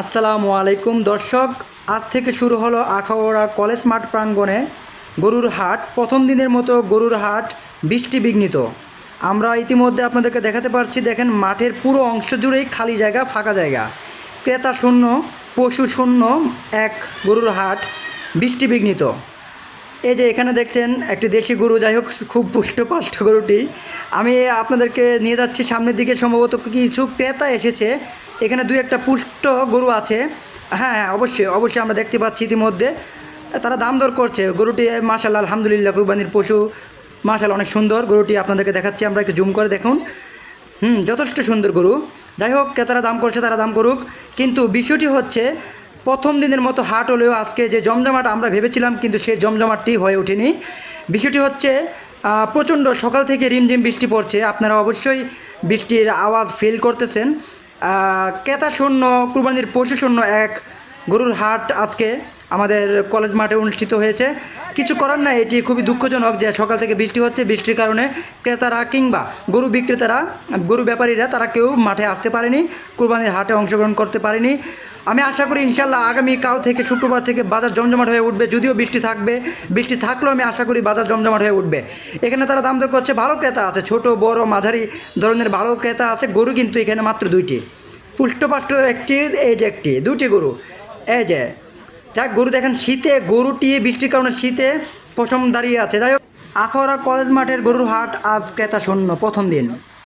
আসসালামু আলাইকুম, দর্শক। আজ থেকে শুরু হলো আখাউড়া কলেজ মাঠ প্রাঙ্গণে গরুর হাট, প্রথম দিনের মতো গরুর হাট, বৃষ্টি বিঘ্নিত। আমরা ইতিমধ্যে আপনাদেরকে দেখাতে পারছি, দেখেন মাঠের পুরো অংশ জুড়েই খালি জায়গা, ফাঁকা জায়গা। ক্রেতা শূন্য, পশু শূন্য, এক গরুর হাট, বৃষ্টি বিঘ্নিত। এই যে এখানে দেখছেন একটি দেশি গরু, যাই হোক, খুব পুষ্টপাষ্ট গরুটি। আমি আপনাদেরকে নিয়ে যাচ্ছি সামনের দিকে, সম্ভবত কিছু ক্রেতা এসেছে। এখানে দুই একটা পুষ্ট গরু আছে। হ্যাঁ হ্যাঁ অবশ্যই অবশ্যই আমরা দেখতে পাচ্ছি ইতিমধ্যে। তারা দাম দর করছে। গরুটি মাশাল্লাহ আলহামদুলিল্লাহ কুরবানির পশু। মাশাল্লাহ অনেক সুন্দর। গরুটি আপনাদেরকে দেখাচ্ছি, আমরা একটু জুম করে দেখুন। হুম, যথেষ্ট সুন্দর গরু। যাই হোক, ক্রেতারা দাম করছে, তারা দাম করুক। কিন্তু বিষয়টি হচ্ছে, প্রথম দিনের মতো হাট হলেও আজকে যে জমজমাট আমরা ভেবেছিলাম, কিন্তু সেই জমজমাটটি হয়ে ওঠেনি। বিষয়টি হচ্ছে প্রচণ্ড সকাল থেকে রিমঝিম বৃষ্টি পড়ছে। আপনারা অবশ্যই বৃষ্টির আওয়াজ ফিল করতেছেন। ক্রেতা শূন্য কুরবানির পশু শূন্য এক গরুর হাট আজকে আমাদের কলেজ মাঠে অনুষ্ঠিত হয়েছে। কিছু করার নাই, এটি খুবই দুঃখজনক যে সকাল থেকে বৃষ্টি হচ্ছে। বৃষ্টির কারণে ক্রেতারা কিংবা গরু বিক্রেতারা, গরু ব্যাপারীরা, তারা কেউ মাঠে আসতে পারেনি, কুরবানির হাটে অংশগ্রহণ করতে পারেনি। আমি আশা করি ইনশাল্লাহ আগামী কাল থেকে শুক্রবার থেকে বাজার জমজমাট হয়ে উঠবে, যদিও বৃষ্টি থাকবে। বৃষ্টি থাকলেও আমি আশা করি বাজার জমজমাট হয়ে উঠবে। এখানে তারা দাম দর করছে, ভালো ক্রেতা আছে, ছোট, বড়, মাঝারি ধরনের ভালো ক্রেতা আছে। গরু কিন্তু এখানে মাত্র দুইটি। পুষ্টপাষ্ট একটি, এই যে একটি দুটি গরু। এই যে, যাক, গরু দেখেন, শীতে গরুটি, বৃষ্টির কারণে শীতে পশম দাঁড়িয়ে আছে। যাই হোক আখড়া কলেজ মাঠের গরুর হাট আজ ক্রেতা শূন্য, প্রথম দিন।